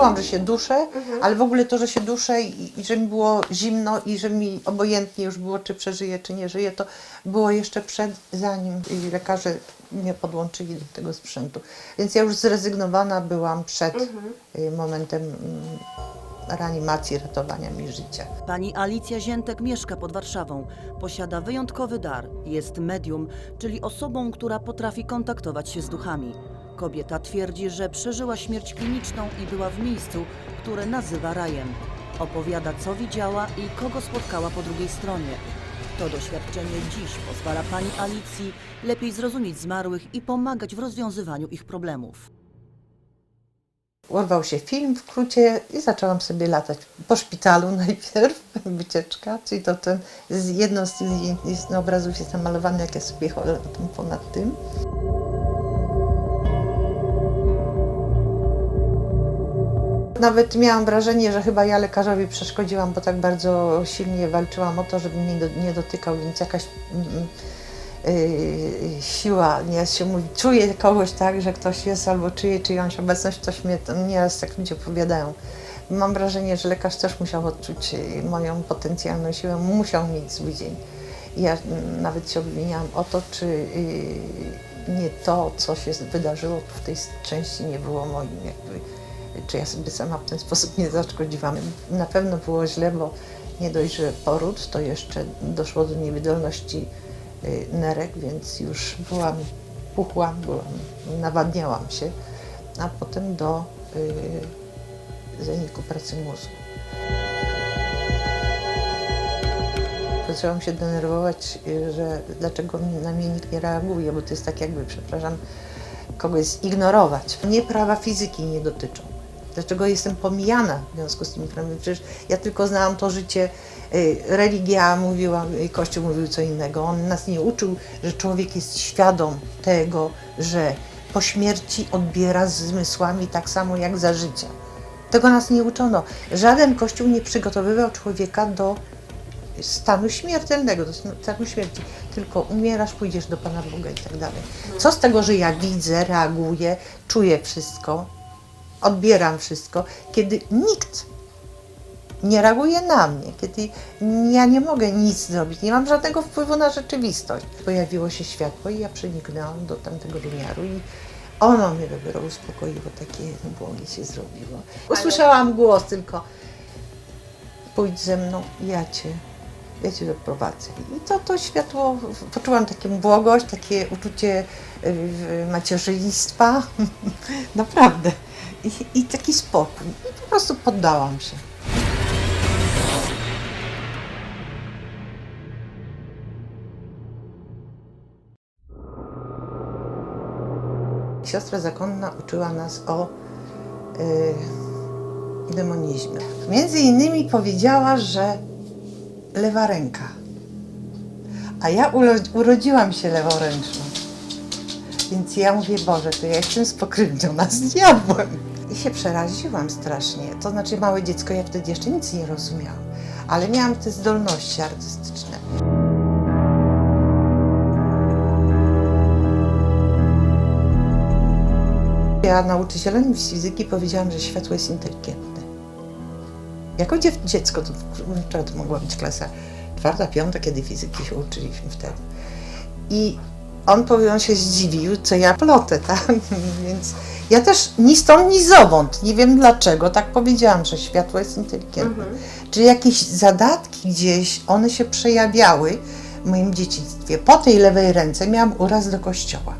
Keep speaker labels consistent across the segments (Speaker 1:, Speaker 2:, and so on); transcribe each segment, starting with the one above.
Speaker 1: czułam, że się duszę, ale w ogóle to, że się duszę i, i że mi było zimno i że mi obojętnie już było, czy przeżyję, czy nie żyję, to było jeszcze przed, zanim lekarze mnie podłączyli do tego sprzętu. Więc ja już zrezygnowana byłam przed y, momentem mm, reanimacji, ratowania mi życia.
Speaker 2: Pani Alicja Ziętek mieszka pod Warszawą. Posiada wyjątkowy dar. Jest medium, czyli osobą, która potrafi kontaktować się z duchami. Kobieta twierdzi, że przeżyła śmierć kliniczną i była w miejscu, które nazywa rajem. Opowiada, co widziała i kogo spotkała po drugiej stronie. To doświadczenie dziś pozwala pani Alicji lepiej zrozumieć zmarłych i pomagać w rozwiązywaniu ich problemów.
Speaker 1: Urwał się film w krócie i zaczęłam sobie latać po szpitalu najpierw, wycieczka, czyli to ten, z- jedno z tych obrazów jest namalowane, jak ja sobie chodzę ponad tym. Nawet miałam wrażenie, że chyba ja lekarzowi przeszkodziłam, bo tak bardzo silnie walczyłam o to, żeby mnie do, nie dotykał, więc jakaś yy, siła, nie się mówi, czuję kogoś tak, że ktoś jest albo czuję czyjąś obecność, ktoś mnie, nieraz tak ludzie opowiadają. Mam wrażenie, że lekarz też musiał odczuć yy, moją potencjalną siłę, musiał mieć zły dzień. Ja nawet się obwiniałam o to, czy yy, nie to, co się wydarzyło w tej części nie było moim jakby, czy ja sobie sama w ten sposób nie zaszkodziłam. Na pewno było źle, bo nie dość, że poród, to jeszcze doszło do niewydolności y, nerek, więc już byłam, puchłam, byłam, nawadniałam się, a potem do y, pracy mózgu. Zaczęłam się denerwować, y, że dlaczego na mnie nikt nie reaguje, bo to jest tak jakby, przepraszam, kogoś zignorować. Mnie prawa fizyki nie dotyczą. Dlaczego jestem pomijana w związku z tymi prawami? Przecież ja tylko znałam to życie, y, religia mówiła, y, Kościół mówił co innego. On nas nie uczył, że człowiek jest świadom tego, że po śmierci odbiera zmysłami tak samo jak za życia. Tego nas nie uczono. Żaden Kościół nie przygotowywał człowieka do stanu śmiertelnego, do stanu śmierci. Tylko umierasz, pójdziesz do Pana Boga i tak dalej. Co z tego, że ja widzę, reaguję, czuję wszystko, odbieram wszystko, kiedy nikt nie reaguje na mnie, kiedy ja nie mogę nic zrobić, nie mam żadnego wpływu na rzeczywistość. Pojawiło się światło i ja przeniknęłam do tamtego wymiaru i ono mnie dopiero uspokoiło, takie błogie się zrobiło. Usłyszałam głos tylko, pójdź ze mną, ja cię, ja cię doprowadzę. I to, to światło, poczułam taką błogość, takie uczucie y, macierzyństwa, naprawdę. I, taki spokój. I po prostu poddałam się. Siostra zakonna uczyła nas o y, demonizmie. Między innymi powiedziała, że lewa ręka. A ja urodziłam się leworęczną. Więc ja mówię, Boże, to ja jestem spokrewniona z diabłem. I się przeraziłam strasznie. To znaczy małe dziecko, ja wtedy jeszcze nic nie rozumiałam. Ale miałam te zdolności artystyczne. Ja nauczycielem z fizyki powiedziałam, że światło jest inteligentne. Jako dziecko, to, to mogła być klasa czwarta, piąta, kiedy fizyki się uczyliśmy wtedy. I on powie, on się zdziwił, co ja plotę, tak? Więc ja też ni stąd, ni zowąd, nie wiem dlaczego, tak powiedziałam, że światło jest inteligentne. Czy jakieś zadatki gdzieś, one się przejawiały w moim dzieciństwie. Po tej lewej ręce miałam uraz do kościoła.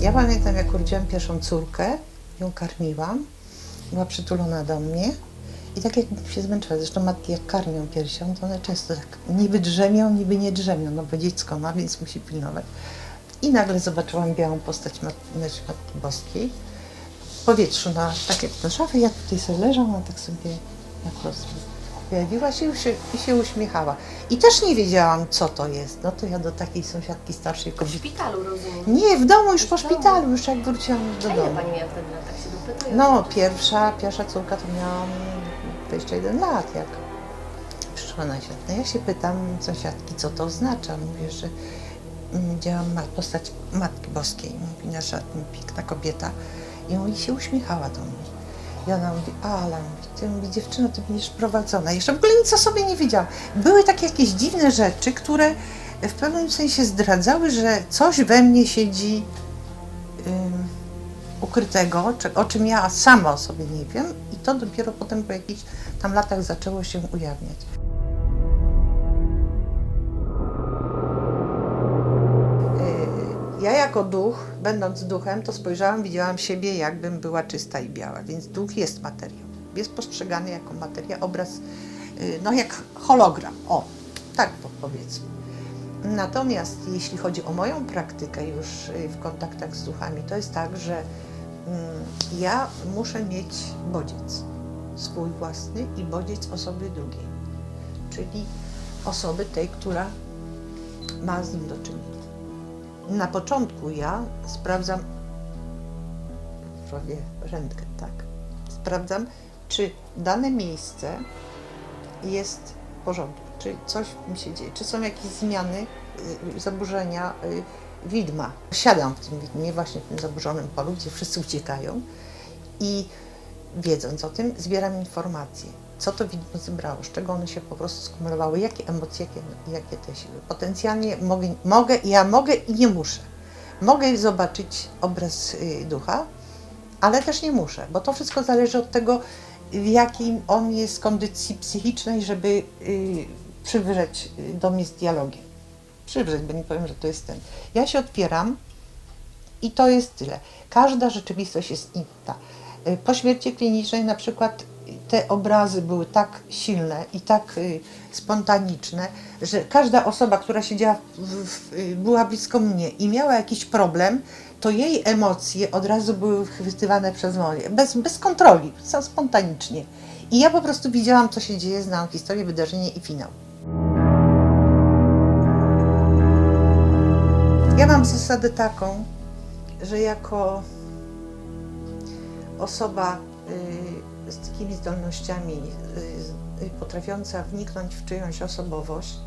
Speaker 1: Ja pamiętam, jak urodziłam pierwszą córkę, ją karmiłam, była przytulona do mnie i tak jak się zmęczyła, zresztą matki jak karmią piersią, to one często tak niby drzemią, niby nie drzemią, no bo dziecko ma, więc musi pilnować. I nagle zobaczyłam białą postać mat, znaczy Matki Boskiej w powietrzu, na, tak jak na szafie, ja tutaj sobie leżę, ona tak sobie na prostu pojawiła się i się, uśmiechała. I też nie wiedziałam, co to jest. No to ja do takiej sąsiadki starszej
Speaker 3: W
Speaker 1: kobiety
Speaker 3: szpitalu rozumiem.
Speaker 1: nie, w domu, już po
Speaker 3: W domu.
Speaker 1: szpitalu, już jak wróciłam do
Speaker 3: A ile
Speaker 1: domu.
Speaker 3: pani miała wtedy lat, tak się dopytuję?
Speaker 1: No, pierwsza, pierwsza córka to miałam 21 lat, jak przyszła na świat. No ja się pytam sąsiadki, co to oznacza. Mówię, że mm, widziałam postać Matki Boskiej. Mówi nasza piękna kobieta. I mówi, się uśmiechała do mnie. I ona mówi, ale ty mówi, dziewczyno, ty będziesz prowadzona. Jeszcze w ogóle nic o sobie nie wiedziałam. Były takie jakieś dziwne rzeczy, które w pewnym sensie zdradzały, że coś we mnie siedzi ukrytego, o czym ja sama o sobie nie wiem. I to dopiero potem po jakichś tam latach zaczęło się ujawniać. Y, Ja jako duch, będąc duchem, to spojrzałam, widziałam siebie, jakbym była czysta i biała, więc duch jest materią. Jest postrzegany jako materia, obraz, y, no jak hologram, o, tak po- powiedzmy. Natomiast jeśli chodzi o moją praktykę już y, w kontaktach z duchami, to jest tak, że ja muszę mieć bodziec swój własny i bodziec osoby drugiej, czyli osoby tej, która ma z nim do czynienia. Na początku ja sprawdzam, robię rentgen, tak, sprawdzam, czy dane miejsce jest w porządku, czy coś mi się dzieje, czy są jakieś zmiany, y, zaburzenia y, widma. Siadam w tym widmie, właśnie w tym zaburzonym polu, gdzie wszyscy uciekają i wiedząc o tym, zbieram informacje. Co to widmo zebrało, z czego one się po prostu skumulowały, jakie emocje, jakie, jakie te siły. Potencjalnie mogę, mogę, ja mogę i nie muszę. Mogę zobaczyć obraz y, ducha, ale też nie muszę, bo to wszystko zależy od tego, w jakim on jest kondycji psychicznej, żeby y, przywrzeć y, do mnie z dialogiem. Przywrzeć, bo nie powiem, że to jest ten. Ja się otwieram i to jest tyle. Każda rzeczywistość jest inna. Y, Po śmierci klinicznej na przykład te obrazy były tak silne i tak y, spontaniczne, że każda osoba, która siedziała, w, w, y, była blisko mnie i miała jakiś problem, to jej emocje od razu były chwytywane przez moje, bez, bez kontroli, sam spontanicznie. I ja po prostu widziałam, co się dzieje, znałam historię, wydarzenie i finał. Ja mam zasadę taką, że jako osoba y, z takimi zdolnościami, y, y, potrafiąca wniknąć w czyjąś osobowość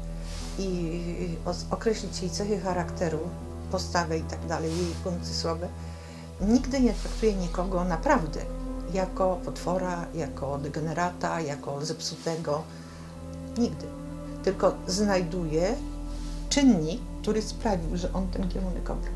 Speaker 1: i określić jej cechy charakteru, postawę i tak dalej, jej punkty słabe, nigdy nie traktuję nikogo naprawdę jako potwora, jako degenerata, jako zepsutego. Nigdy. Tylko znajduję czynnik, który sprawił, że on ten kierunek obrał.